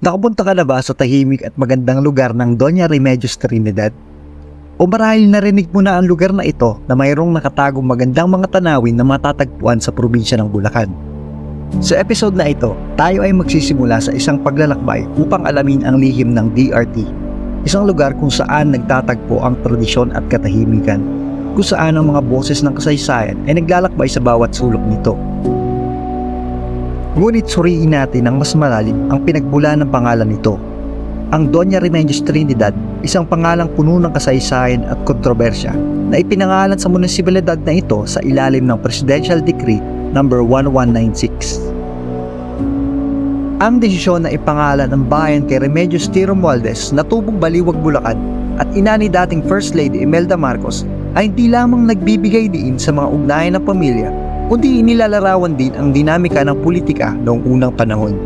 Nakapunta ka na ba sa tahimik at magandang lugar ng Doña Remedios Trinidad? O marahil narinig mo na ang lugar na ito na mayroong nakatagong magandang mga tanawin na matatagpuan sa probinsya ng Bulacan? Sa episode na ito, tayo ay magsisimula sa isang paglalakbay upang alamin ang lihim ng DRT, isang lugar kung saan nagtatagpo ang tradisyon at katahimikan, kung saan ang mga boses ng kasaysayan ay naglalakbay sa bawat sulok nito. Ngunit suriin natin ng mas malalim ang pinagbula ng pangalan nito. Ang Doña Remedios Trinidad, isang pangalang puno ng kasaysayan at kontrobersya na ipinangalan sa munisipalidad na ito sa ilalim ng Presidential Decree No. 1196. Ang desisyon na ipangalan ang bayan kay Remedios T. Romualdez na tubong Baliwag, Bulacan at ina ni dating First Lady Imelda Marcos ay hindi lamang nagbibigay diin sa mga ugnayan ng pamilya kundi inilalarawan din ang dinamika ng politika noong unang panahon.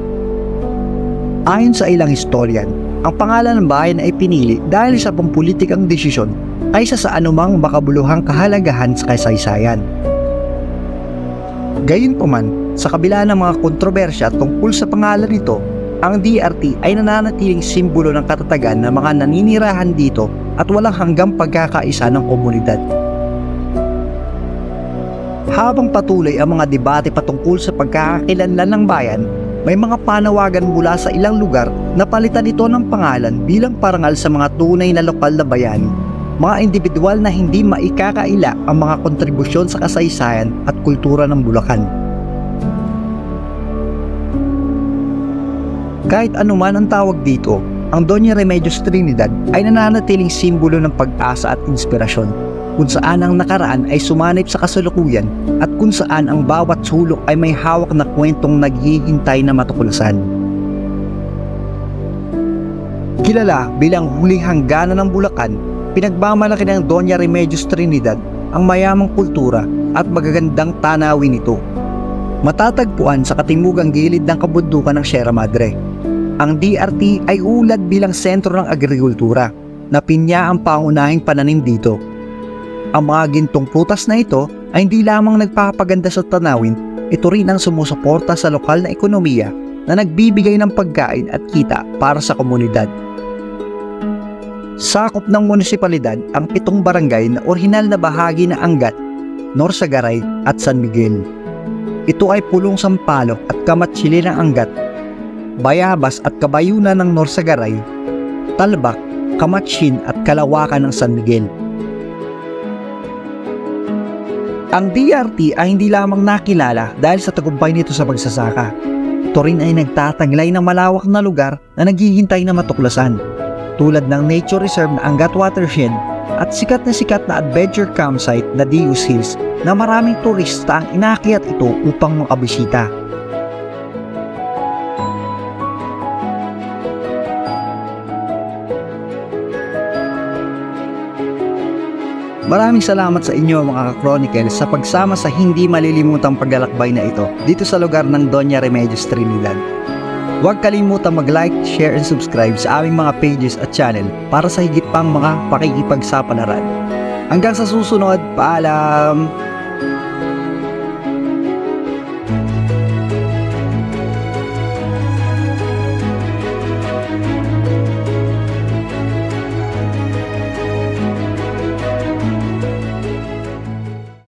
Ayon sa ilang historian, ang pangalan ng bayan ay pinili dahil sa pampulitikang desisyon kaysa sa anumang makabuluhang kahalagahan sa kasaysayan. Gayunpaman, sa kabila ng mga kontrobersya tungkol sa pangalan nito, ang DRT ay nananatiling simbolo ng katatagan ng mga naninirahan dito at walang hanggang pagkakaisa ng komunidad. Habang patuloy ang mga debate patungkol sa pagkakakilanlan ng bayan, may mga panawagan mula sa ilang lugar na palitan ito ng pangalan bilang parangal sa mga tunay na lokal na bayani, mga individual na hindi maikakaila ang mga kontribusyon sa kasaysayan at kultura ng Bulacan. Kahit anuman ang tawag dito, ang Doña Remedios Trinidad ay nananatiling simbolo ng pag-asa at inspirasyon kung saan ang nakaraan ay sumanib sa kasalukuyan at kung saan ang bawat sulok ay may hawak na kwentong naghihintay na matuklasan. Kilala bilang huling hangganan ng Bulacan, pinagmamalaki ng Doña Remedios Trinidad ang mayamang kultura at magagandang tanawin nito. Matatagpuan sa katimugang gilid ng kabundukan ng Sierra Madre. Ang DRT ay ulad bilang sentro ng agrikultura na pinya ang pangunahing pananim dito ang mga gintong prutas na ito ay hindi lamang nagpapaganda sa tanawin, ito rin ang sumusuporta sa lokal na ekonomiya na nagbibigay ng pagkain at kita para sa komunidad. Sakop ng munisipalidad ang pitong barangay na orihinal na bahagi na Angat, Norsagaray at San Miguel. Ito ay pulong Sampaloc at Kamatsili ng Angat, Bayabas at Kabayunan ng Norsagaray, Talbak, Kamatsin at Kalawakan ng San Miguel. Ang DRT ay hindi lamang nakilala dahil sa tagumpay nito sa pagsasaka. Ito rin ay nagtataglay ng malawak na lugar na naghihintay na matuklasan, tulad ng nature reserve na Angat Watershed at sikat na sikat na adventure campsite na Dius Hills na maraming turista ang inakyat ito upang makabisita. Maraming salamat sa inyo mga ka-chronicle sa pagsama sa hindi malilimutang paglalakbay na ito dito sa lugar ng Doña Remedios Trinidad. Huwag kalimutang mag-like, share, and subscribe sa aming mga pages at channel para sa higit pang mga pakikipagsapalaran. Hanggang sa susunod, paalam!